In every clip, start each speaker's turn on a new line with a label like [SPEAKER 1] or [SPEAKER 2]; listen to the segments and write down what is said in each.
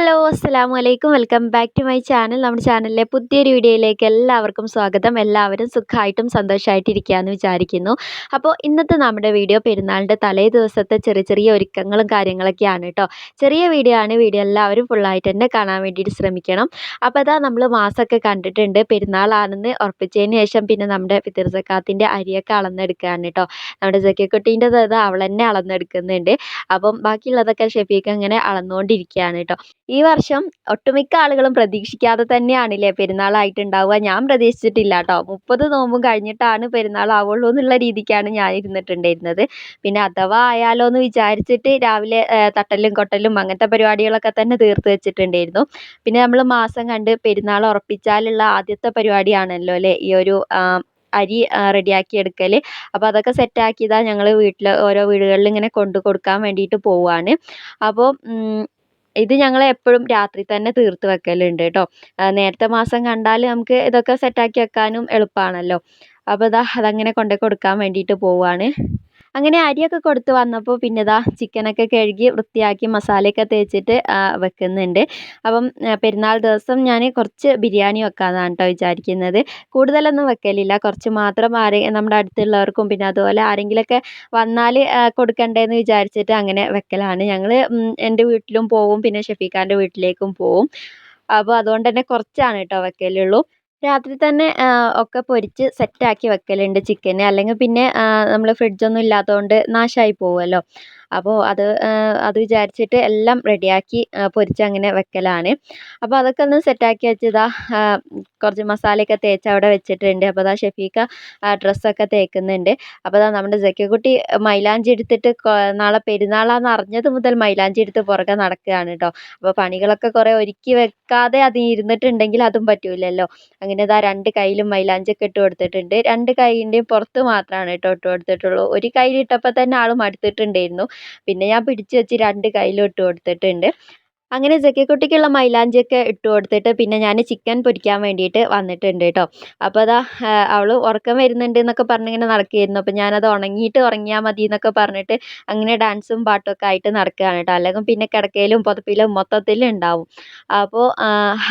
[SPEAKER 1] Hello അസ്സാം വലൈക്കും welcome back to my channel. നമ്മുടെ ചാനലിലെ പുതിയൊരു വീഡിയോയിലേക്ക് എല്ലാവർക്കും സ്വാഗതം. എല്ലാവരും സുഖമായിട്ടും സന്തോഷമായിട്ട് ഇരിക്കുകയെന്ന് വിചാരിക്കുന്നു. അപ്പോൾ ഇന്നത്തെ നമ്മുടെ വീഡിയോ പെരുന്നാളിന്റെ തലേ ദിവസത്തെ ചെറിയ ചെറിയ ഒരുക്കങ്ങളും കാര്യങ്ങളൊക്കെയാണ് കേട്ടോ. ചെറിയ വീഡിയോ ആണ്. വീഡിയോ എല്ലാവരും ഫുള്ളായിട്ട് തന്നെ കാണാൻ വേണ്ടിയിട്ട് ശ്രമിക്കണം. അപ്പോൾ അതാ നമ്മൾ മാസമൊക്കെ കണ്ടിട്ടുണ്ട്. പെരുന്നാളാണെന്ന് ഉറപ്പിച്ചതിന് ശേഷം പിന്നെ നമ്മുടെ പിതൃസക്കാത്തിന്റെ സക്കാത്തിന്റെ അരിയൊക്കെ അളന്നെടുക്കുകയാണ് കേട്ടോ. നമ്മുടെ ജക്കിക്കുട്ടീന്റെ അത് അവൾ തന്നെ അളന്നെടുക്കുന്നുണ്ട്. അപ്പം ബാക്കിയുള്ളതൊക്കെ ഷെഫീക്ക് ഇങ്ങനെ അളന്നുകൊണ്ടിരിക്കുകയാണ് കേട്ടോ. ഈ വർഷം ഒട്ടുമിക്ക ആളുകളും പ്രതീക്ഷിക്കാതെ തന്നെയാണല്ലേ പെരുന്നാളായിട്ടുണ്ടാവുക. ഞാൻ പ്രതീക്ഷിച്ചിട്ടില്ല കേട്ടോ മുപ്പത് നോമ്പും കഴിഞ്ഞിട്ടാണ് പെരുന്നാൾ ആവുള്ളൂ എന്നുള്ള രീതിക്കാണ് ഞാൻ ഇരുന്നിട്ടുണ്ടായിരുന്നത്. പിന്നെ അഥവാ ആയാലോ എന്ന് വിചാരിച്ചിട്ട് രാവിലെ തട്ടലും കൊട്ടലും അങ്ങനത്തെ പരിപാടികളൊക്കെ തന്നെ തീർത്ത് വെച്ചിട്ടുണ്ടായിരുന്നു. പിന്നെ നമ്മൾ മാസം കണ്ട് പെരുന്നാൾ ഉറപ്പിച്ചാലുള്ള ആദ്യത്തെ പരിപാടിയാണല്ലോ അല്ലേ? ഈ ഒരു അരി റെഡിയാക്കി എടുക്കൽ അപ്പോൾ അതൊക്കെ സെറ്റാക്കിയതാണ് ഞങ്ങൾ വീട്ടിൽ ഓരോ വീടുകളിൽ ഇങ്ങനെ കൊണ്ടു കൊടുക്കാൻ വേണ്ടിയിട്ട് പോവുകയാണ് അപ്പോൾ ഇത് ഞങ്ങൾ എപ്പോഴും രാത്രി തന്നെ തീർത്ത് വെക്കലുണ്ട് കേട്ടോ നേരത്തെ മാസം കണ്ടാൽ നമുക്ക് ഇതൊക്കെ സെറ്റാക്കി വെക്കാനും എളുപ്പമാണല്ലോ അപ്പോൾ ഇതാ അതങ്ങനെ കൊണ്ടുപോയി കൊടുക്കാൻ വേണ്ടിയിട്ട് പോവുകയാണ് അങ്ങനെ അരിയൊക്കെ കൊടുത്ത് വന്നപ്പോൾ പിന്നെ ഇതാ ചിക്കനൊക്കെ കഴുകി വൃത്തിയാക്കി മസാലയൊക്കെ തേച്ചിട്ട് വെക്കുന്നുണ്ട്. അപ്പം പെരുന്നാൾ ദിവസം ഞാൻ കുറച്ച് ബിരിയാണി വെക്കാമെന്നാണ് കേട്ടോ വിചാരിക്കുന്നത്. കൂടുതലൊന്നും വെക്കലില്ല. കുറച്ച് മാത്രം ആരെ നമ്മുടെ അടുത്തുള്ളവർക്കും പിന്നെ അതുപോലെ ആരെങ്കിലുമൊക്കെ വന്നാൽ കൊടുക്കണ്ടേന്ന് വിചാരിച്ചിട്ട് അങ്ങനെ വെക്കലാണ്. ഞങ്ങൾ എന്റെ വീട്ടിലും പോവും. പിന്നെ ഷെഫീഖാന്റെ വീട്ടിലേക്കും പോവും. അപ്പോൾ അതുകൊണ്ട് തന്നെ കുറച്ചാണ് കേട്ടോ വെക്കലുള്ളൂ. രാത്രി തന്നെ ഒക്കെ പൊരിച്ച് സെറ്റാക്കി വെക്കലുണ്ട് ചിക്കന് അല്ലെങ്കിൽ പിന്നെ നമ്മൾ ഫ്രിഡ്ജൊന്നും ഇല്ലാത്തതുകൊണ്ട് നാശമായി പോകുമല്ലോ അപ്പോൾ അത് അത് വിചാരിച്ചിട്ട് എല്ലാം റെഡിയാക്കി പൊരിച്ച് അങ്ങനെ വെക്കലാണ്. അപ്പോൾ അതൊക്കെ ഒന്ന് സെറ്റാക്കി വെച്ചതാ കുറച്ച് മസാലയൊക്കെ തേച്ച് അവിടെ വെച്ചിട്ടുണ്ട്. അപ്പോൾ അതാ ഷെഫീക്ക ഡ്രസ്സൊക്കെ തേക്കുന്നുണ്ട്. അപ്പോൾ അതാ നമ്മുടെ ജക്കിക്കുട്ടി മൈലാഞ്ചി എടുത്തിട്ട് നാളെ പെരുന്നാളാന്ന് അറിഞ്ഞത് മുതൽ മൈലാഞ്ചി എടുത്ത് പുറകെ നടക്കുകയാണ് കേട്ടോ അപ്പോൾ പണികളൊക്കെ കുറേ ഒരുക്കി വെക്കാതെ അത് ഇരുന്നിട്ടുണ്ടെങ്കിൽ അതും പറ്റൂലല്ലോ. അങ്ങനെ ഇതാ രണ്ട് കയ്യിലും മൈലാഞ്ചൊക്കെ ഇട്ട് കൊടുത്തിട്ടുണ്ട്. രണ്ട് കൈയിന്റെയും പുറത്ത് മാത്രമാണ് കേട്ടോ ഇട്ട് കൊടുത്തിട്ടുള്ളൂ. ഒരു കയ്യിലിട്ടപ്പോൾ തന്നെ ആൾ മടുത്തിട്ടുണ്ടായിരുന്നു. പിന്നെ ഞാൻ പിടിച്ചു വെച്ച് രണ്ട് കയ്യിലും ഇട്ട് കൊടുത്തിട്ടുണ്ട്. അങ്ങനെ ജക്കിക്കുട്ടിക്കുള്ള മൈലാഞ്ചിയൊക്കെ ഇട്ട് കൊടുത്തിട്ട് പിന്നെ ഞാൻ ചിക്കൻ പൊരിക്കാൻ വേണ്ടിയിട്ട് വന്നിട്ടുണ്ട് കേട്ടോ അപ്പോൾ അതാ അവൾ ഉറക്കം വരുന്നുണ്ട് എന്നൊക്കെ പറഞ്ഞിങ്ങനെ നടക്കുകയായിരുന്നു. അപ്പോൾ ഞാനത് ഉണങ്ങിയിട്ട് ഉറങ്ങിയാൽ മതി എന്നൊക്കെ പറഞ്ഞിട്ട് അങ്ങനെ ഡാൻസും പാട്ടുമൊക്കെ ആയിട്ട് നടക്കുകയാണ് കേട്ടോ അല്ലെങ്കിൽ പിന്നെ കിടക്കയിലും പുതപ്പിലും മൊത്തത്തിൽ ഉണ്ടാവും അപ്പോൾ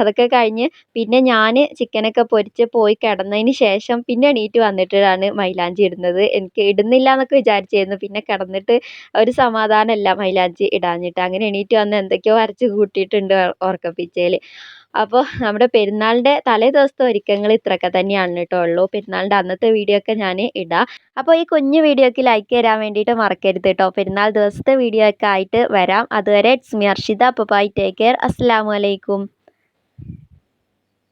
[SPEAKER 1] അതൊക്കെ കഴിഞ്ഞ് പിന്നെ ഞാൻ ചിക്കനൊക്കെ പൊരിച്ച് പോയി കിടന്നതിന് ശേഷം പിന്നെ എണീറ്റ് വന്നിട്ടാണ് മൈലാഞ്ചി ഇടുന്നത്. എനിക്ക് ഇടുന്നില്ല എന്നൊക്കെ വിചാരിച്ചിരുന്നു പിന്നെ കിടന്നിട്ട് ഒരു സമാധാനമല്ല മൈലാഞ്ചി ഇടാഞ്ഞിട്ട്. അങ്ങനെ എണീറ്റ് വന്ന് എന്തൊക്കെയോ വരച്ച് കൂട്ടിയിട്ടുണ്ട് ഉറക്കപ്പിച്ചയിൽ അപ്പോൾ നമ്മുടെ പെരുന്നാളിന്റെ തലേ ദിവസത്തെ ഒരുക്കങ്ങൾ ഇത്രയൊക്കെ തന്നെയാണ് കേട്ടോ ഉള്ളൂ. പെരുന്നാളിന്റെ അന്നത്തെ വീഡിയോ ഒക്കെ ഞാൻ ഇടാം. അപ്പോൾ ഈ കുഞ്ഞു വീഡിയോക്ക് ലൈക്ക് തരാൻ വേണ്ടിയിട്ട് മറക്കരുത് കേട്ടോ. പെരുന്നാൾ ദിവസത്തെ വീഡിയോ ഒക്കെ ആയിട്ട് വരാം. അതുവരെ ഇറ്റ്സ് മി അർഷിത അപ്പോൾ ബൈ ടേക്ക് കെയർ അസ്സാം വലൈക്കും